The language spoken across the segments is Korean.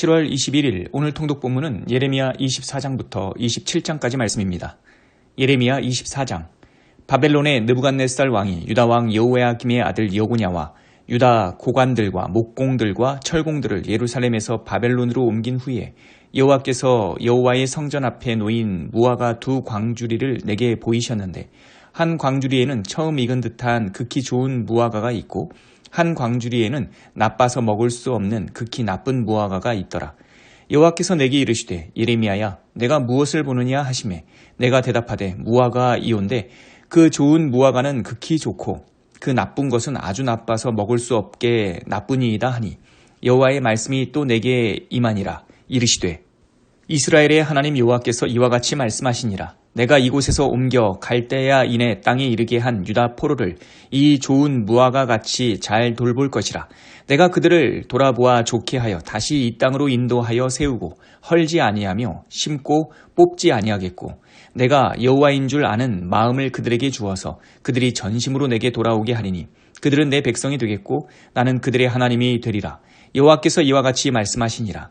7월 21일 오늘 통독 본문은 예레미야 24장부터 27장까지 말씀입니다. 예레미야 24장 바벨론의 느부갓네살 왕이 유다 왕 여호야김의 아들 여고냐와 유다 고관들과 목공들과 철공들을 예루살렘에서 바벨론으로 옮긴 후에 여호와께서 여호와의 성전 앞에 놓인 무화과 두 광주리를 내게 보이셨는데 한 광주리에는 처음 익은 듯한 극히 좋은 무화과가 있고 한 광주리에는 나빠서 먹을 수 없는 극히 나쁜 무화과가 있더라. 여호와께서 내게 이르시되 예레미야야 내가 무엇을 보느냐 하심에 내가 대답하되 무화과 이온데 그 좋은 무화과는 극히 좋고 그 나쁜 것은 아주 나빠서 먹을 수 없게 나쁘니이다 하니 여호와의 말씀이 또 내게 임하니라 이르시되 이스라엘의 하나님 여호와께서 이와 같이 말씀하시니라 내가 이곳에서 옮겨 갈대야 인의 땅에 이르게 한 유다 포로를 이 좋은 무화과 같이 잘 돌볼 것이라. 내가 그들을 돌아보아 좋게 하여 다시 이 땅으로 인도하여 세우고 헐지 아니하며 심고 뽑지 아니하겠고 내가 여호와인 줄 아는 마음을 그들에게 주어서 그들이 전심으로 내게 돌아오게 하리니 그들은 내 백성이 되겠고 나는 그들의 하나님이 되리라. 여호와께서 이와 같이 말씀하시니라.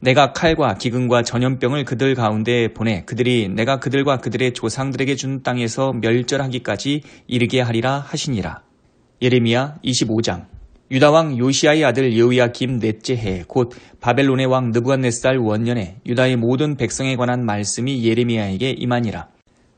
내가 칼과 기근과 전염병을 그들 가운데 보내 그들이 내가 그들과 그들의 조상들에게 준 땅에서 멸절하기까지 이르게 하리라 하시니라. 예레미야 25장 유다 왕 요시아의 아들 여우야김 넷째 해 곧 바벨론의 왕 느부갓네살 원년에 유다의 모든 백성에 관한 말씀이 예레미야에게 임하니라.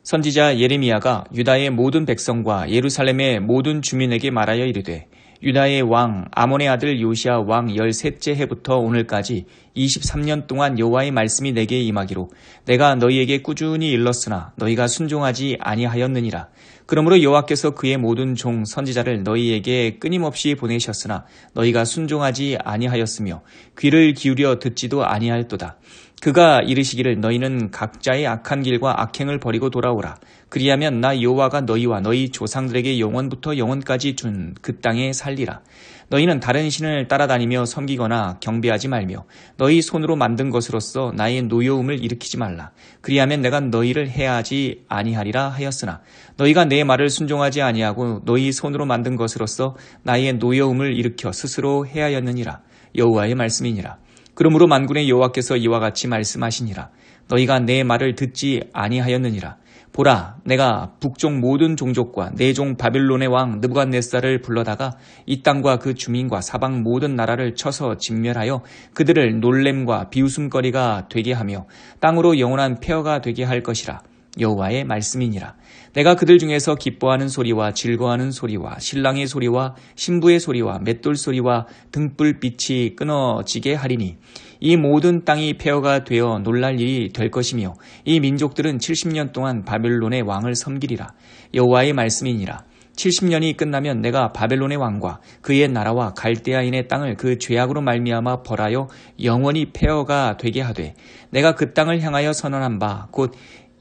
선지자 예레미야가 유다의 모든 백성과 예루살렘의 모든 주민에게 말하여 이르되 유다의 왕 아몬의 아들 요시아 왕 13째 해부터 오늘까지 23년 동안 여호와의 말씀이 내게 임하기로 내가 너희에게 꾸준히 일렀으나 너희가 순종하지 아니하였느니라. 그러므로 여호와께서 그의 모든 종 선지자를 너희에게 끊임없이 보내셨으나 너희가 순종하지 아니하였으며 귀를 기울여 듣지도 아니하였도다. 그가 이르시기를 너희는 각자의 악한 길과 악행을 버리고 돌아오라. 그리하면 나 여호와가 너희와 너희 조상들에게 영원부터 영원까지 준 그 땅에 살리라. 너희는 다른 신을 따라다니며 섬기거나 경배하지 말며 너희 손으로 만든 것으로서 나의 노여움을 일으키지 말라. 그리하면 내가 너희를 해하지 아니하리라 하였으나 너희가 내 말을 순종하지 아니하고 너희 손으로 만든 것으로서 나의 노여움을 일으켜 스스로 해하였느니라. 여호와의 말씀이니라. 그러므로 만군의 여호와께서 이와 같이 말씀하시니라. 너희가 내 말을 듣지 아니하였느니라. 보라, 내가 북쪽 모든 종족과 내 종 바빌론의 왕 느부갓네살을 불러다가 이 땅과 그 주민과 사방 모든 나라를 쳐서 진멸하여 그들을 놀램과 비웃음거리가 되게 하며 땅으로 영원한 폐허가 되게 할 것이라. 여호와의 말씀이니라. 내가 그들 중에서 기뻐하는 소리와 즐거워하는 소리와 신랑의 소리와 신부의 소리와 맷돌 소리와 등불 빛이 끊어지게 하리니 이 모든 땅이 폐허가 되어 놀랄 일이 될 것이며 이 민족들은 70년 동안 바벨론의 왕을 섬기리라. 여호와의 말씀이니라. 70년이 끝나면 내가 바벨론의 왕과 그의 나라와 갈대아인의 땅을 그 죄악으로 말미암아 벌하여 영원히 폐허가 되게 하되 내가 그 땅을 향하여 선언한 바 곧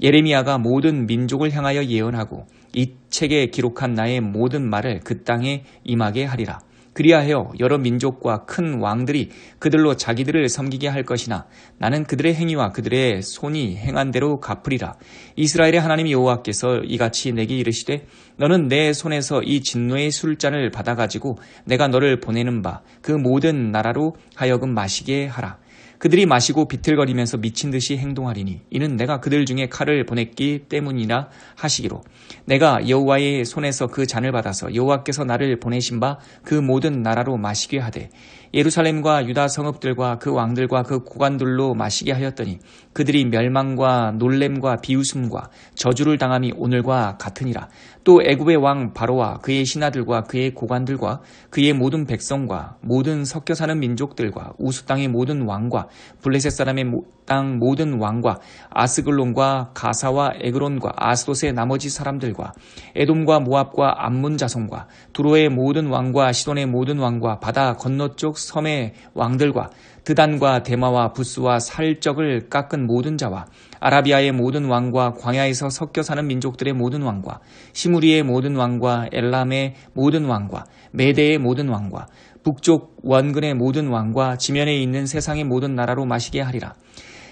예레미야가 모든 민족을 향하여 예언하고 이 책에 기록한 나의 모든 말을 그 땅에 임하게 하리라. 그리하여 여러 민족과 큰 왕들이 그들로 자기들을 섬기게 할 것이나 나는 그들의 행위와 그들의 손이 행한 대로 갚으리라. 이스라엘의 하나님 여호와께서 이같이 내게 이르시되 너는 내 손에서 이 진노의 술잔을 받아가지고 내가 너를 보내는 바 그 모든 나라로 하여금 마시게 하라. 그들이 마시고 비틀거리면서 미친 듯이 행동하리니 이는 내가 그들 중에 칼을 보냈기 때문이라 하시기로. 내가 여호와의 손에서 그 잔을 받아서 여호와께서 나를 보내신 바 그 모든 나라로 마시게 하되 예루살렘과 유다 성읍들과 그 왕들과 그 고관들로 마시게 하였더니 그들이 멸망과 놀램과 비웃음과 저주를 당함이 오늘과 같으니라. 또 애굽의 왕 바로와 그의 신하들과 그의 고관들과 그의 모든 백성과 모든 섞여 사는 민족들과 우수 땅의 모든 왕과 블레셋 사람의 땅 모든 왕과 아스글론과 가사와 에그론과 아스돗의 나머지 사람들과 에돔과 모압과 암문 자손과 두로의 모든 왕과 시돈의 모든 왕과 바다 건너쪽 섬의 왕들과 드단과 데마와 부스와 살적을 깎은 모든 자와 아라비아의 모든 왕과 광야에서 섞여 사는 민족들의 모든 왕과 시무리의 모든 왕과 엘람의 모든 왕과 메대의 모든 왕과 북쪽 원근의 모든 왕과 지면에 있는 세상의 모든 나라로 마시게 하리라.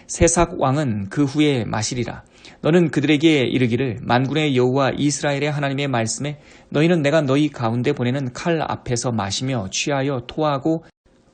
세삭 왕은 그 후에 마시리라. 너는 그들에게 이르기를 만군의 여호와 이스라엘의 하나님의 말씀에 너희는 내가 너희 가운데 보내는 칼 앞에서 마시며 취하여 토하고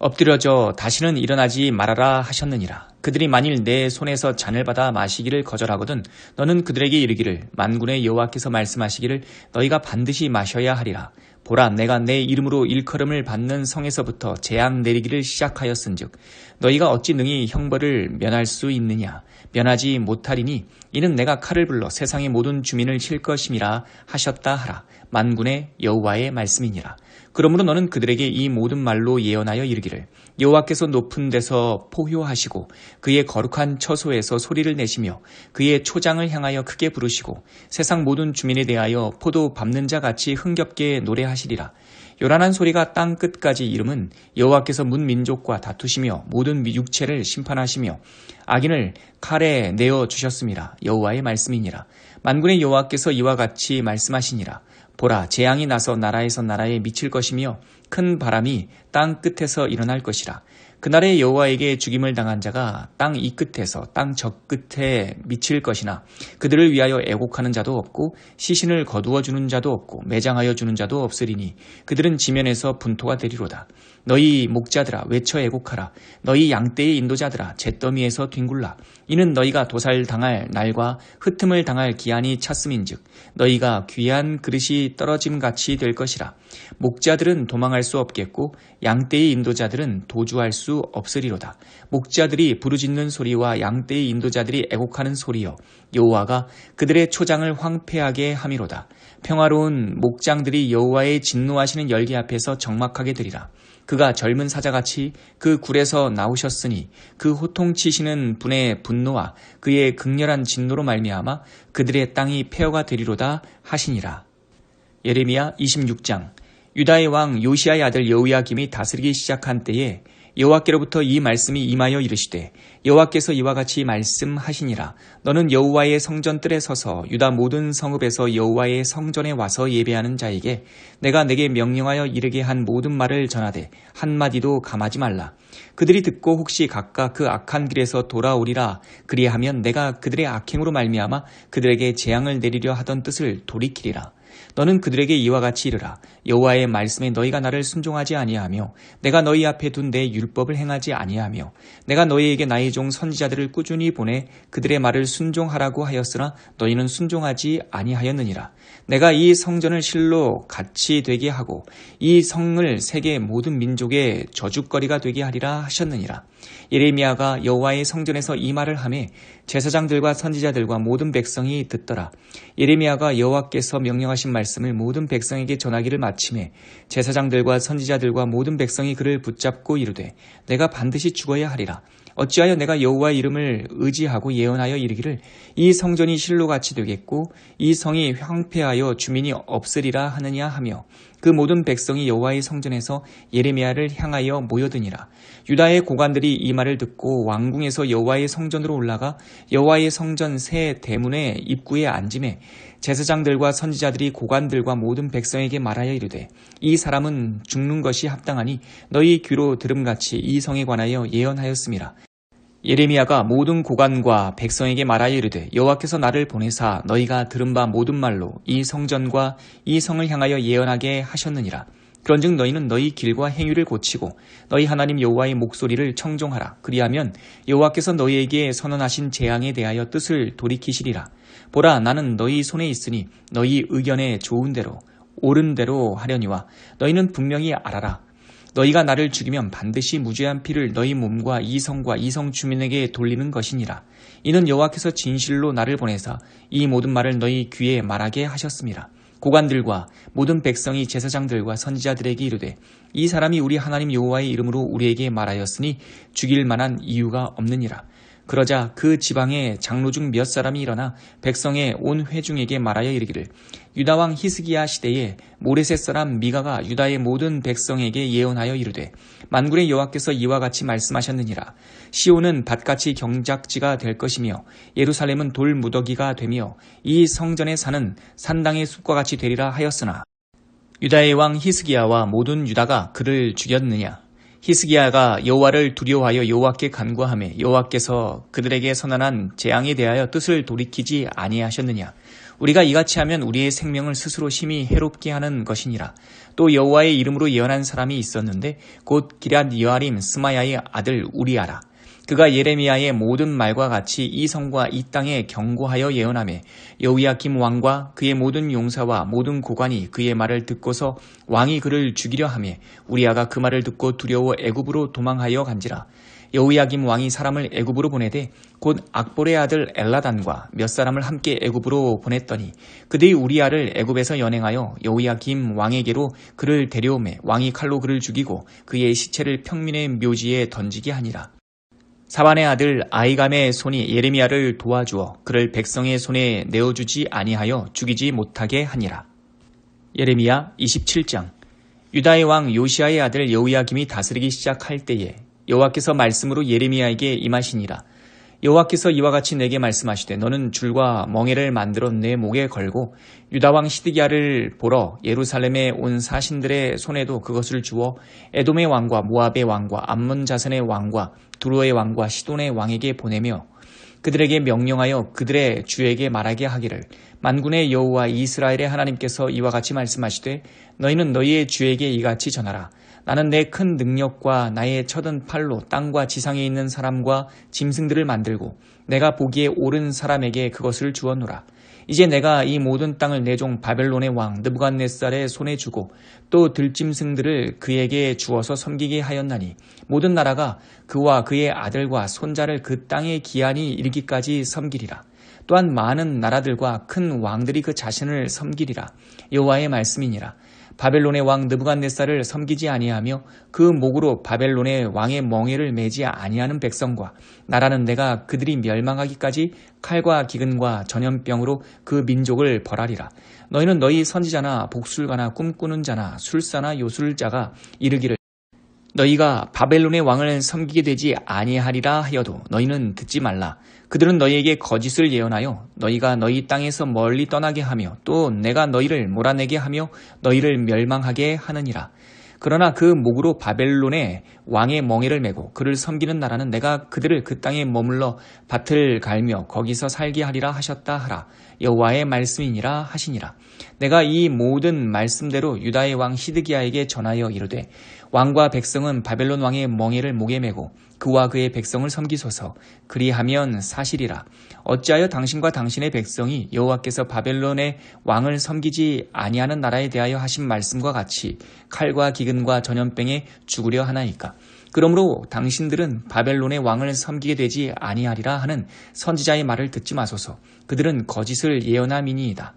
엎드려져 다시는 일어나지 말아라 하셨느니라. 그들이 만일 내 손에서 잔을 받아 마시기를 거절하거든 너는 그들에게 이르기를 만군의 여호와께서 말씀하시기를 너희가 반드시 마셔야 하리라. 보라 내가 내 이름으로 일컬음을 받는 성에서부터 재앙 내리기를 시작하였은즉 너희가 어찌 능히 형벌을 면할 수 있느냐 면하지 못하리니 이는 내가 칼을 불러 세상의 모든 주민을 칠 것임이라 하셨다 하라 만군의 여호와의 말씀이니라 그러므로 너는 그들에게 이 모든 말로 예언하여 이르기를 여호와께서 높은 데서 포효하시고 그의 거룩한 처소에서 소리를 내시며 그의 초장을 향하여 크게 부르시고 세상 모든 주민에 대하여 포도 밟는 자 같이 흥겹게 노래하시리라. 요란한 소리가 땅 끝까지 이름은 여호와께서 문 민족과 다투시며 모든 육체를 심판하시며 악인을 칼에 내어 주셨습니다. 여호와의 말씀이니라. 만군의 여호와께서 이와 같이 말씀하시니라. 보라 재앙이 나서 나라에서 나라에 미칠 것이며 큰 바람이 땅 끝에서 일어날 것이라. 그날에 여호와에게 죽임을 당한 자가 땅 이 끝에서 땅 저 끝에 미칠 것이나 그들을 위하여 애곡하는 자도 없고 시신을 거두어 주는 자도 없고 매장하여 주는 자도 없으리니 그들은 지면에서 분토가 되리로다. 너희 목자들아 외쳐 애곡하라. 너희 양떼의 인도자들아 잿더미에서 뒹굴라. 이는 너희가 도살 당할 날과 흩음을 당할 기한이 찼음인즉 너희가 귀한 그릇이 떨어짐 같이 될 것이라. 목자들은 도망할 수 없겠고 양떼의 인도자들은 도주할 수 없으리로다. 목자들이 부르짖는 소리와 양떼의 인도자들이 애곡하는 소리여 여호와가 그들의 초장을 황폐하게 함이로다. 평화로운 목장들이 여호와의 진노하시는 열기 앞에서 적막하게 되리라. 그가 젊은 사자같이 그 굴에서 나오셨으니 그 호통치시는 분의 분노와 그의 극렬한 진노로 말미암아 그들의 땅이 폐허가 되리로다 하시니라. 예레미야 26장 유다의 왕 요시아의 아들 여우야김이 다스리기 시작한 때에 여호와께로부터 이 말씀이 임하여 이르시되 여호와께서 이와 같이 말씀하시니라. 너는 여호와의 성전뜰에 서서 유다 모든 성읍에서 여호와의 성전에 와서 예배하는 자에게 내가 내게 명령하여 이르게 한 모든 말을 전하되 한 마디도 감하지 말라. 그들이 듣고 혹시 각각 그 악한 길에서 돌아오리라. 그리하면 내가 그들의 악행으로 말미암아 그들에게 재앙을 내리려 하던 뜻을 돌이키리라. 너는 그들에게 이와 같이 이르라. 여호와의 말씀에 너희가 나를 순종하지 아니하며 내가 너희 앞에 둔 내 율법을 행하지 아니하며 내가 너희에게 나의 종 선지자들을 꾸준히 보내 그들의 말을 순종하라고 하였으나 너희는 순종하지 아니하였느니라. 내가 이 성전을 실로 같이 되게 하고 이 성을 세계 모든 민족의 저주거리가 되게 하리라 하셨느니라. 예레미야가 여호와의 성전에서 이 말을 하매 제사장들과 선지자들과 모든 백성이 듣더라. 예레미야가 여호와께서 명령하신 말씀을 모든 백성에게 전하기를 마 침에 제사장들과 선지자들과 모든 백성이 그를 붙잡고 이르되 내가 반드시 죽어야 하리라. 어찌하여 내가 여호와의 이름을 의지하고 예언하여 이르기를 이 성전이 실로같이 되겠고 이 성이 황폐하여 주민이 없으리라 하느냐 하며 그 모든 백성이 여호와의 성전에서 예레미야를 향하여 모여드니라 유다의 고관들이 이 말을 듣고 왕궁에서 여호와의 성전으로 올라가 여호와의 성전 새 대문의 입구에 앉음에 제사장들과 선지자들이 고관들과 모든 백성에게 말하여 이르되 이 사람은 죽는 것이 합당하니 너희 귀로 들음같이 이 성에 관하여 예언하였습니다. 예레미야가 모든 고관과 백성에게 말하여 이르되 여호와께서 나를 보내사 너희가 들은 바 모든 말로 이 성전과 이 성을 향하여 예언하게 하셨느니라. 그런즉 너희는 너희 길과 행위를 고치고 너희 하나님 여호와의 목소리를 청종하라. 그리하면 여호와께서 너희에게 선언하신 재앙에 대하여 뜻을 돌이키시리라. 보라 나는 너희 손에 있으니 너희 의견에 좋은 대로 옳은 대로 하려니와 너희는 분명히 알아라. 너희가 나를 죽이면 반드시 무죄한 피를 너희 몸과 이성과 이성 주민에게 돌리는 것이니라. 이는 여호와께서 진실로 나를 보내사 이 모든 말을 너희 귀에 말하게 하셨습니다. 고관들과 모든 백성이 제사장들과 선지자들에게 이르되 이 사람이 우리 하나님 여호와의 이름으로 우리에게 말하였으니 죽일 만한 이유가 없느니라. 그러자 그 지방의 장로 중 몇 사람이 일어나 백성의 온 회중에게 말하여 이르기를 유다 왕 히스기야 시대에 모레셋 사람 미가가 유다의 모든 백성에게 예언하여 이르되 만군의 여호와께서 이와 같이 말씀하셨느니라. 시온은 밭같이 경작지가 될 것이며 예루살렘은 돌 무더기가 되며 이 성전의 산은 산당의 숲과 같이 되리라 하였으나 유다의 왕 히스기야와 모든 유다가 그를 죽였느냐 히스기야가 여호와를 두려워하여 여호와께 간구하며 여호와께서 그들에게 선언한 재앙에 대하여 뜻을 돌이키지 아니하셨느냐? 우리가 이같이 하면 우리의 생명을 스스로 심히 해롭게 하는 것이니라. 또 여호와의 이름으로 예언한 사람이 있었는데 곧 기랏 여아림 스마야의 아들 우리아라 그가 예레미야의 모든 말과 같이 이 성과 이 땅에 경고하여 예언하며 여우야김 왕과 그의 모든 용사와 모든 고관이 그의 말을 듣고서 왕이 그를 죽이려 하며 우리아가 그 말을 듣고 두려워 애굽으로 도망하여 간지라. 여우야김 왕이 사람을 애굽으로 보내되 곧 악볼의 아들 엘라단과 몇 사람을 함께 애굽으로 보냈더니 그들이 우리아를 애굽에서 연행하여 여우야김 왕에게로 그를 데려오매 왕이 칼로 그를 죽이고 그의 시체를 평민의 묘지에 던지게 하니라 사반의 아들 아이감의 손이 예레미야를 도와주어 그를 백성의 손에 내어주지 아니하여 죽이지 못하게 하니라. 예레미야 27장 유다의 왕 요시아의 아들 여우야김이 다스리기 시작할 때에 여호와께서 말씀으로 예레미야에게 임하시니라. 여호와께서 이와 같이 내게 말씀하시되 너는 줄과 멍에를 만들어 내 목에 걸고 유다 왕 시드기야를 보러 예루살렘에 온 사신들의 손에도 그것을 주어 에돔의 왕과 모압의 왕과 암몬 자선의 왕과 두로의 왕과 시돈의 왕에게 보내며 그들에게 명령하여 그들의 주에게 말하게 하기를 만군의 여호와 이스라엘의 하나님께서 이와 같이 말씀하시되 너희는 너희의 주에게 이같이 전하라 나는 내 큰 능력과 나의 쳐든 팔로 땅과 지상에 있는 사람과 짐승들을 만들고 내가 보기에 옳은 사람에게 그것을 주었노라. 이제 내가 이 모든 땅을 내 종 바벨론의 왕 느부갓네살의 손에 주고 또 들짐승들을 그에게 주어서 섬기게 하였나니 모든 나라가 그와 그의 아들과 손자를 그 땅의 기한이 이르기까지 섬기리라. 또한 많은 나라들과 큰 왕들이 그 자신을 섬기리라. 여호와의 말씀이니라. 바벨론의 왕 느부갓네살을 섬기지 아니하며 그 목으로 바벨론의 왕의 멍에를 매지 아니하는 백성과 나라는 내가 그들이 멸망하기까지 칼과 기근과 전염병으로 그 민족을 벌하리라. 너희는 너희 선지자나 복술가나 꿈꾸는 자나 술사나 요술자가 이르기를 너희가 바벨론의 왕을 섬기게 되지 아니하리라 하여도 너희는 듣지 말라. 그들은 너희에게 거짓을 예언하여 너희가 너희 땅에서 멀리 떠나게 하며 또 내가 너희를 몰아내게 하며 너희를 멸망하게 하느니라. 그러나 그 목으로 바벨론의 왕의 멍에를 메고 그를 섬기는 나라는 내가 그들을 그 땅에 머물러 밭을 갈며 거기서 살게 하리라 하셨다 하라. 여호와의 말씀이니라 하시니라. 내가 이 모든 말씀대로 유다의 왕 히드기야에게 전하여 이르되 왕과 백성은 바벨론 왕의 멍에를 목에 메고 그와 그의 백성을 섬기소서. 그리하면 사실이라. 어찌하여 당신과 당신의 백성이 여호와께서 바벨론의 왕을 섬기지 아니하는 나라에 대하여 하신 말씀과 같이 칼과 기근과 전염병에 죽으려 하나이까? 그러므로 당신들은 바벨론의 왕을 섬기게 되지 아니하리라 하는 선지자의 말을 듣지 마소서. 그들은 거짓을 예언함이니이다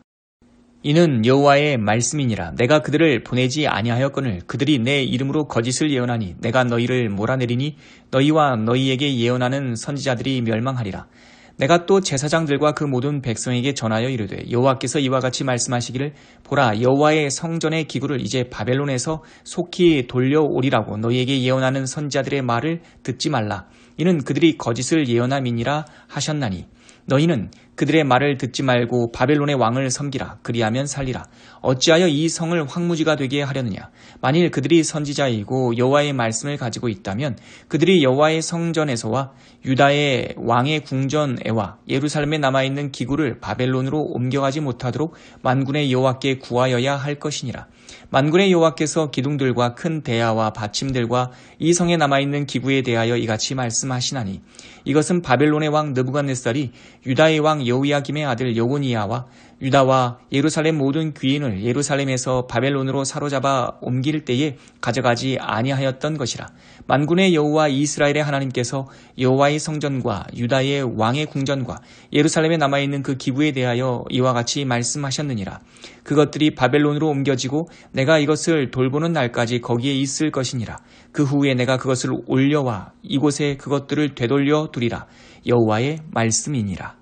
이는 여호와의 말씀이니라. 내가 그들을 보내지 아니하였거늘 그들이 내 이름으로 거짓을 예언하니 내가 너희를 몰아내리니 너희와 너희에게 예언하는 선지자들이 멸망하리라. 내가 또 제사장들과 그 모든 백성에게 전하여 이르되 여호와께서 이와 같이 말씀하시기를 보라 여호와의 성전의 기구를 이제 바벨론에서 속히 돌려오리라고 너희에게 예언하는 선지자들의 말을 듣지 말라. 이는 그들이 거짓을 예언함이니라 하셨나니 너희는 그들의 말을 듣지 말고 바벨론의 왕을 섬기라. 그리하면 살리라. 어찌하여 이 성을 황무지가 되게 하려느냐? 만일 그들이 선지자이고 여호와의 말씀을 가지고 있다면 그들이 여호와의 성전에서와 유다의 왕의 궁전에와 예루살렘에 남아 있는 기구를 바벨론으로 옮겨가지 못하도록 만군의 여호와께 구하여야 할 것이니라. 만군의 여호와께서 기둥들과 큰 대야와 받침들과 이 성에 남아 있는 기구에 대하여 이같이 말씀하시나니 이것은 바벨론의 왕 느부갓네살이 유다의 왕 여우야김의 아들 여고니아와 유다와 예루살렘 모든 귀인을 예루살렘에서 바벨론으로 사로잡아 옮길 때에 가져가지 아니하였던 것이라. 만군의 여호와 이스라엘의 하나님께서 여호와의 성전과 유다의 왕의 궁전과 예루살렘에 남아 있는 그 기부에 대하여 이와 같이 말씀하셨느니라. 그것들이 바벨론으로 옮겨지고 내가 이것을 돌보는 날까지 거기에 있을 것이니라. 그 후에 내가 그것을 올려와 이곳에 그것들을 되돌려 두리라. 여호와의 말씀이니라